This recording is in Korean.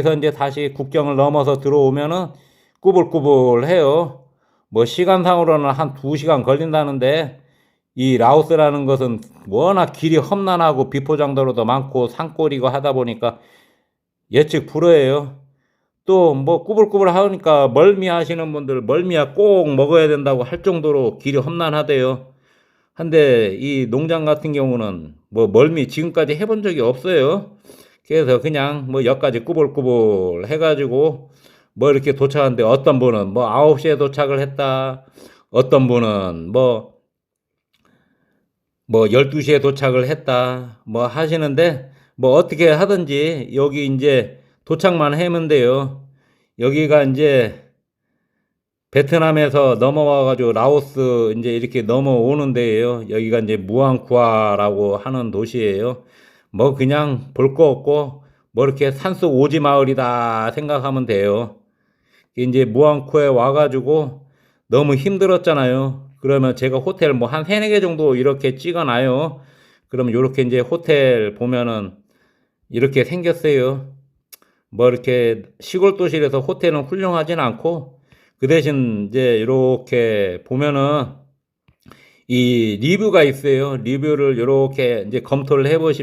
그래서 이제 다시 국경을 넘어서 들어오면은 꾸불꾸불해요. 뭐 시간상으로는 한 두 시간 걸린다는데 이 라오스라는 것은 워낙 길이 험난하고 비포장도로도 많고 산골이고 하다 보니까 예측 불허예요. 또 뭐 꾸불꾸불 하니까 멀미 하시는 분들 멀미야 꼭 먹어야 된다고 할 정도로 길이 험난하대요. 한데 이 농장 같은 경우는 뭐 멀미 지금까지 해본 적이 없어요. 그래서 그냥 뭐 여기까지 꾸불꾸불 해가지고 뭐 이렇게 도착하는데 어떤 분은 뭐 9시에 도착을 했다. 어떤 분은 뭐 뭐 12시에 도착을 했다. 뭐 하시는데 뭐 어떻게 하든지 여기 이제 도착만 하면 돼요. 여기가 이제 베트남에서 넘어와가지고 라오스 이제 이렇게 넘어오는 데예요. 여기가 이제 무앙쿠아라고 하는 도시예요. 뭐 그냥 볼 거 없고 뭐 이렇게 산속 오지 마을이다 생각하면 돼요. 이제 무앙쿠에 와가지고 너무 힘들었잖아요. 그러면 제가 호텔 뭐 한 세네 개 정도 이렇게 찍어놔요. 그러면 이렇게 이제 호텔 보면은 이렇게 생겼어요. 뭐 이렇게 시골 도시에서 호텔은 훌륭하진 않고 그 대신 이제 이렇게 보면은 이 리뷰가 있어요. 리뷰를 이렇게 이제 검토를 해보시면